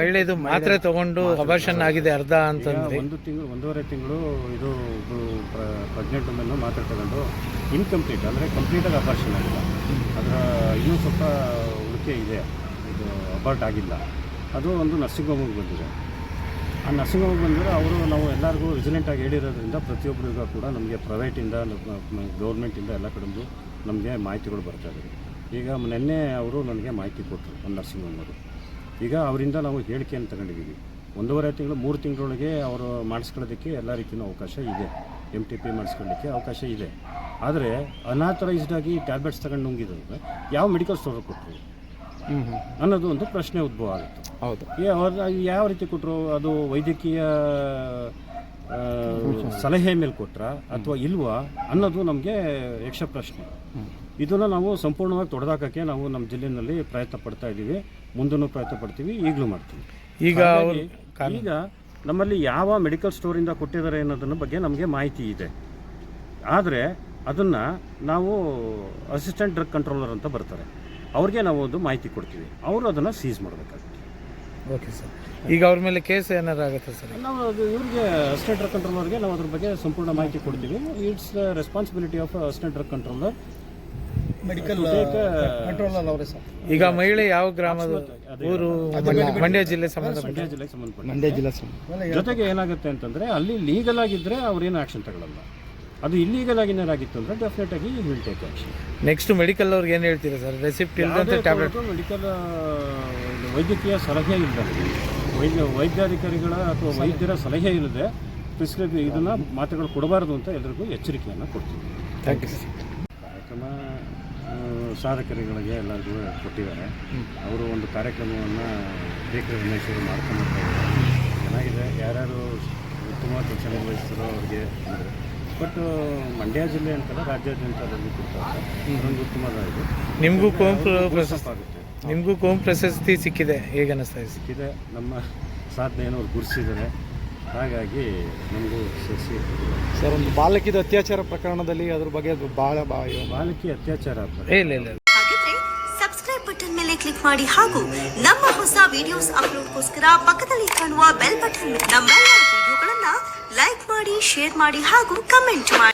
ಮಹಿಳೆದು ಮಾತ್ರೆ ತಗೊಂಡು ಅಬರ್ಷನ್ ಆಗಿದೆ ಅರ್ಧ ಅಂತಂದ್ರೆ ಒಂದು ತಿಂಗಳು ಒಂದೂವರೆ ತಿಂಗಳು ಇದು ಪ್ರೆಗ್ನೆಂಟ್ ವುಮೆನ್ನು ಮಾತ್ರೆ ತಗೊಂಡು ಇನ್ಕಂಪ್ಲೀಟ್ ಅಂದರೆ ಕಂಪ್ಲೀಟಾಗಿ ಅಬರ್ಷನ್ ಆಗಿಲ್ಲ. ಅದರ ಇನ್ನೂ ಸ್ವಲ್ಪ ಉಳಿಕೆ ಇದೆ. ಇದು ಅಬರ್ಟ್ ಆಗಿಲ್ಲ. ಅದು ಒಂದು ನರ್ಸಿಂಗ್ ಹೋಮಿಗೆ ಬಂದಿದೆ. ಆ ನರ್ಸಿಂಗ್ ಹೋಮಿಗೆ ಬಂದರೆ ಅವರು ನಾವು ಎಲ್ಲರಿಗೂ ವಿಜಿಲೆಂಟಾಗಿ ಹೇಳಿರೋದ್ರಿಂದ ಪ್ರತಿಯೊಬ್ಬರಿಗೂ ಕೂಡ ನಮಗೆ ಪ್ರೈವೇಟಿಂದ ಗೌರ್ಮೆಂಟಿಂದ ಎಲ್ಲ ಕಡೆದು ನಮಗೆ ಮಾಹಿತಿಗಳು ಬರ್ತಾ ಇದ್ದಾರೆ ಈಗ ನಿನ್ನೆ ಅವರು ನನಗೆ ಮಾಹಿತಿ ಕೊಟ್ಟರು ಒಂದು ನರ್ಸಿಂಗ್ ಹೋಮವರು ಈಗ ಅವರಿಂದ ನಾವು ಹೇಳಿಕೆಯನ್ನು ತಗೊಂಡಿದ್ದೀವಿ. ಒಂದೂವರೆ ತಿಂಗಳು ಮೂರು ತಿಂಗಳೊಳಗೆ ಅವರು ಮಾಡಿಸ್ಕೊಳ್ಳೋದಕ್ಕೆ ಎಲ್ಲ ರೀತಿಯೂ ಅವಕಾಶ ಇದೆ. ಎಂ ಟಿ ಪಿ ಮಾಡಿಸ್ಕೊಳ್ಳಿಕ್ಕೆ ಅವಕಾಶ ಇದೆ. ಆದರೆ ಅನಾಥರೈಸ್ಡಾಗಿ ಟ್ಯಾಬ್ಲೆಟ್ಸ್ ತಗೊಂಡು ನುಂಗಿದ್ರೆ ಯಾವ ಮೆಡಿಕಲ್ ಸ್ಟೋರ್ ಕೊಟ್ಟರು? ಅನ್ನೋದು ಒಂದು ಪ್ರಶ್ನೆ ಉದ್ಭವ ಆಗುತ್ತೆ. ಹೌದು. ಯಾವ ರೀತಿ ಕೊಟ್ಟರು ಅದು ವೈದ್ಯಕೀಯ ಸಲಹೆ ಮೇಲೆ ಕೊಟ್ರ ಅಥವಾ ಇಲ್ವಾ ಅನ್ನೋದು ನಮಗೆ ಯಕ್ಷ ಪ್ರಶ್ನೆ. ಇದನ್ನು ನಾವು ಸಂಪೂರ್ಣವಾಗಿ ತೊಡೆದಾಕಕ್ಕೆ ನಾವು ನಮ್ಮ ಜಿಲ್ಲೆಯಲ್ಲಿ ಪ್ರಯತ್ನ ಪಡ್ತಾ ಇದ್ದೀವಿ. ಮುಂದೂ ಪ್ರಯತ್ನ ಪಡ್ತೀವಿ ಈಗಲೂ ಮಾಡ್ತೀವಿ. ಈಗ ಈಗ ನಮ್ಮಲ್ಲಿ ಯಾವ ಮೆಡಿಕಲ್ ಸ್ಟೋರಿಂದ ಕೊಟ್ಟಿದ್ದಾರೆ ಅನ್ನೋದನ್ನ ಬಗ್ಗೆ ನಮಗೆ ಮಾಹಿತಿ ಇದೆ. ಆದರೆ ಅದನ್ನು ನಾವು ಅಸಿಸ್ಟೆಂಟ್ ಡ್ರಗ್ ಕಂಟ್ರೋಲರ್ ಅಂತ ಬರ್ತಾರೆ. ಅವ್ರಿಗೆ ನಾವು ಒಂದು ಮಾಹಿತಿ ಕೊಡ್ತೀವಿ. ಅವರು ಅದನ್ನು ಸೀಸ್ ಮಾಡಬೇಕಾಗುತ್ತೆ. ಓಕೆ ಸರ್ ಈಗ ಅವ್ರ ಮೇಲೆ ಕೇಸ್ ಏನಾರು ಆಗುತ್ತೆ ಸರ್ ನಾವು ಅದು ಇವ್ರಿಗೆ ಅಸಿಸ್ಟೆಂಟ್ ಡ್ರಗ್ ಕಂಟ್ರೋಲರ್ಗೆ ನಾವು ಅದ್ರ ಬಗ್ಗೆ ಸಂಪೂರ್ಣ ಮಾಹಿತಿ ಕೊಡ್ತೀವಿ. It's the responsibility of assistant drug controller medical ಈಗ ಮಹಿಳೆ ಯಾವ ಗ್ರಾಮದ ಊರು ಮಂಡ್ಯ ಜಿಲ್ಲೆ. ಸಂಬಂಧ ಮಂಡ್ಯ ಜಿಲ್ಲೆಗೆ ಸಂಬಂಧಪಟ್ಟ. ಮಂಡ್ಯ ಜಿಲ್ಲಾ ಜೊತೆಗೆ ಏನಾಗುತ್ತೆ ಅಂತಂದ್ರೆ ಅಲ್ಲಿ ಲೀಗಲ್ ಆಗಿದ್ರೆ ಅವ್ರೇನು ಆಕ್ಷನ್ ತಗೊಳ್ಳಲ್ಲ ಅದು ಇಲ್ಲೀಗಲ್ ಆಗಿ ಏನಾಗಿತ್ತು ಅಂದ್ರೆ ಡೆಫಿನೆಟ್ ಆಗಿ will take action next medical ಅವ್ರಿಗೆ ಏನು ಹೇಳ್ತೀರಾ ಸರ್? ರೆಸಿಪ್ಟ್ ಇಲ್ಲದಂತೆ ಟ್ಯಾಬ್ಲೆಟ್ ಮೆಡಿಕಲ್ ವೈದ್ಯಕೀಯ ಸಲಹೆ ಇಲ್ಲ ವೈದ್ಯ ವೈದ್ಯಾಧಿಕಾರಿಗಳ ಅಥವಾ ವೈದ್ಯರ ಸಲಹೆ ಇಲ್ಲದೆ ಪ್ರಿಸ್ಕ್ರೈಬ್ ಇದನ್ನ ಮಾತುಗಳು ಕೊಡಬಾರದು ಅಂತ ಎಲ್ಲರಿಗೂ ಎಚ್ಚರಿಕೆಯನ್ನು ಕೊಡ್ತೀವಿ. ಥ್ಯಾಂಕ್ ಯು ಸರ್ ಕಾರ್ಯಕ್ರಮ ಸಾಧಕರುಗಳಿಗೆ ಎಲ್ಲರಿಗೂ ಕೊಟ್ಟಿದ್ದಾರೆ. ಅವರು ಒಂದು ಕಾರ್ಯಕ್ರಮವನ್ನು ಬೇಕರಿ ಮೈಸೂರು ಮಾಡ್ಕೊಂಡು ಹೋಗ್ತಾ ಇದ್ದಾರೆ. ಚೆನ್ನಾಗಿದೆ. ಯಾರ್ಯಾರು ಉತ್ತಮ ಕೆಲಸ ನಿರ್ವಹಿಸ್ತಾರೋ ಅವ್ರಿಗೆ ಅಂದರೆ ಬಟ್ ಮಂಡ್ಯ ಜಿಲ್ಲೆ ಅಂತಲ್ಲ ರಾಜ್ಯಾದ್ಯಂತ ಅದರಲ್ಲಿ ಕೊಡ್ತಾರೆ ಉತ್ತಮ ಉತ್ತಮವಾಗಿದೆ ನಿಮಗೂ ಆಗುತ್ತೆ. ನಿಮಗೂ ಕೋಮ್ ಪ್ರಶಸ್ತಿ ಸಿಕ್ಕಿದೆ ಹೇಗೆ ಅನ್ನಿಸ್ತಾ ಇದೆ? ಸಿಕ್ಕಿದೆ. ನಮ್ಮ ಸಾಧನೆಯನ್ನು ಅವ್ರು ಗುರುತಿಸಿದ್ದಾರೆ. ಹಾಗಾಗಿ ನಮಗೂ ಸಸಿ. ಸರ್ ಒಂದು ಬಾಲಕಿದ ಅತ್ಯಾಚಾರ ಪ್ರಕರಣದಲ್ಲಿ ಅದ್ರ ಬಗ್ಗೆ ಬಹಳ ಬಾಲಕಿ ಅತ್ಯಾಚಾರ ಇಲ್ಲ ಇಲ್ಲ ಹಾಗಿದ್ರೆ ಸಬ್ಸ್ಕ್ರೈಬ್ ಬಟನ್ ಮೇಲೆ ಕ್ಲಿಕ್ ಮಾಡಿ ಹಾಗೂ ನಮ್ಮ ಹೊಸ ವಿಡಿಯೋಸ್ ಅಪ್ಲೋಡ್ಗೋಸ್ಕರ ಪಕ್ಕದಲ್ಲಿ ಕಾಣುವ ಬೆಲ್ ಬಟನ್ ನಮ್ಮೆಲ್ಲ ವಿಡಿಯೋಗಳನ್ನ ಲೈಕ್ ಮಾಡಿ ಶೇರ್ ಮಾಡಿ ಹಾಗೂ ಕಮೆಂಟ್ ಮಾಡಿ.